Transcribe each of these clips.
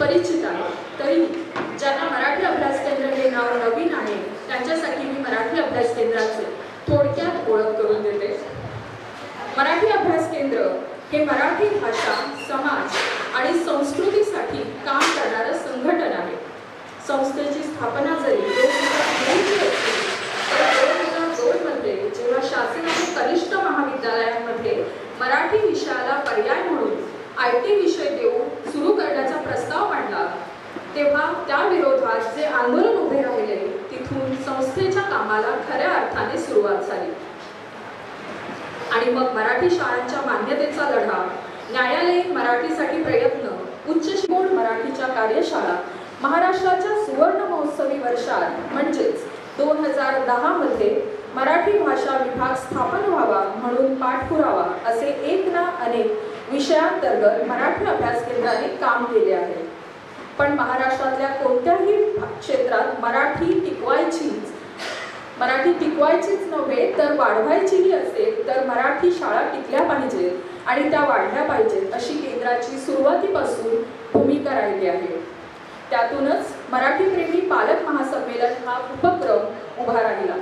परिचित आहे. तरी ज्यांना मराठी अभ्यास केंद्र हे नाव नवीन आहे त्यांच्यासाठी मी मराठी अभ्यास केंद्राचे थोडक्यात ओळख करून देते. मराठी अभ्यास केंद्र हे मराठी भाषा समाज आणि संस्कृतीसाठी काम करणारं संघटन आहे. संस्थेची स्थापना जरी दोन हजार दोनची असली तर दोन हजार दोनमध्ये जेव्हा शासनाने कनिष्ठ महाविद्यालयांमध्ये मराठी विषयाला पर्याय म्हणून आय टी विषय देऊन सुरू करण्याचा प्रस्ताव मांडला. तेव्हा त्या विरोधात जे आंदोलन उभे राहिले तिथून संस्थेच्या कामाला खऱ्या अर्थाने सुरुवात झाली. आणि मग मराठी शाळांच्या मान्यतेचा लढा न्यायालयीन मराठीसाठी प्रयत्न उच्च शिक्षण मराठीच्या कार्यशाळा महाराष्ट्राच्या सुवर्ण महोत्सवी वर्षात म्हणजेच दोन हजार दहा मध्ये मराठी भाषा विभाग स्थापन व्हावा म्हणून पाठपुरावा असे एक ना अनेक विषयांतर्गत मराठी अभ्यास केंद्राने काम केले आहे. पण महाराष्ट्रातल्या कोणत्याही क्षेत्रात मराठी टिकवायचीच मराठी टिकवायचीच नव्हे तर वाढवायचीही असेल तर मराठी शाळा टिकल्या पाहिजेत आणि त्या वाढल्या पाहिजेत अशी केंद्राची सुरुवातीपासून भूमिका राहिली आहे. त्यातूनच मराठीप्रेमी पालक महासंमेलन हा उपक्रम उभा राहिला.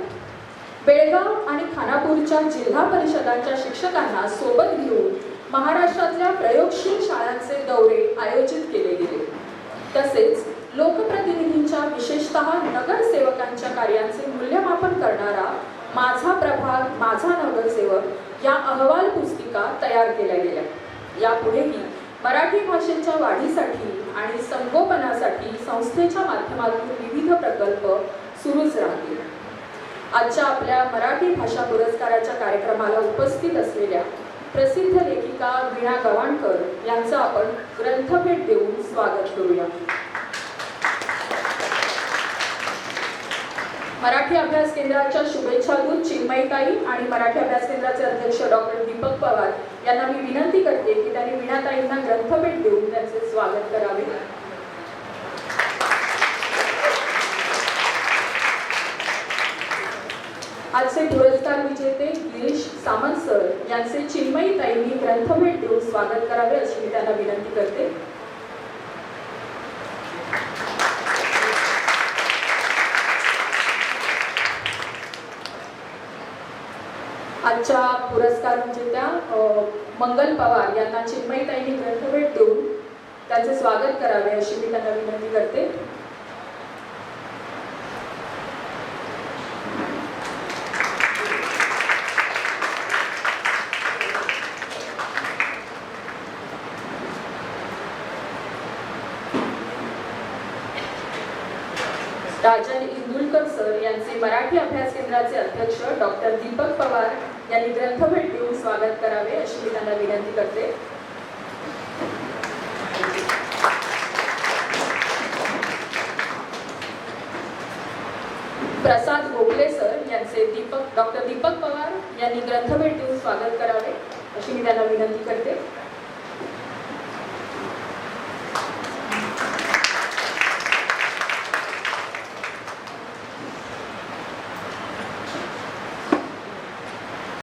बेळगाव आणि खानापूरच्या जिल्हा परिषदांच्या शिक्षकांना सोबत घेऊन महाराष्ट्रातल्या प्रयोगशील शाळांचे दौरे आयोजित केले गेले. तसेच लोकप्रतिनिधींच्या विशेषतः नगरसेवकांच्या कार्यांचे मूल्यमापन करणारा माझा प्रभाग माझा नगरसेवक या अहवाल पुस्तिका तयार केल्या गेल्या. यापुढेही मराठी भाषेच्या वाढीसाठी आणि संगोपनासाठी संस्थेच्या माध्यमातून विविध प्रकल्प सुरूच राहतील. आजच्या आपल्या मराठी भाषा पुरस्काराच्या कार्यक्रमाला उपस्थित असलेल्या प्रसिद्ध लेखिका वीणा गवाणकर यांचं आपण ग्रंथभेट देऊन स्वागत करूया. मराठी अभ्यास केंद्राच्या शुभेच्छा दूत चिन्मयताई आणि मराठी अभ्यास केंद्राचे अध्यक्ष डॉक्टर दीपक पवार यांना मी विनंती करते की त्यांनी वीणाताईंना ग्रंथभेट देऊन त्यांचे स्वागत करावे. आजचे पुरस्कार विजेते गिरीश सामंत सर यांचे चिन्मयीताईंनी ग्रंथभेट देऊन स्वागत करावे अशी मी त्यांना विनंती करते. आजच्या पुरस्कार विजेत्या त्या मंगल पवार यांना चिन्मयताईंनी ग्रंथभेट देऊन त्यांचे स्वागत करावे अशी मी त्यांना विनंती करते. राजन इंदुलकर सर यांचे मराठी अभ्यास केंद्राचे अध्यक्ष डॉक्टर दीपक पवार यांनी ग्रंथभेट देऊन स्वागत करावे अशी मी त्यांना विनंती करते. प्रसाद गोखले सर यांचे दीपक डॉक्टर दीपक पवार यांनी ग्रंथभेट देऊन स्वागत करावे अशी मी त्यांना विनंती करते.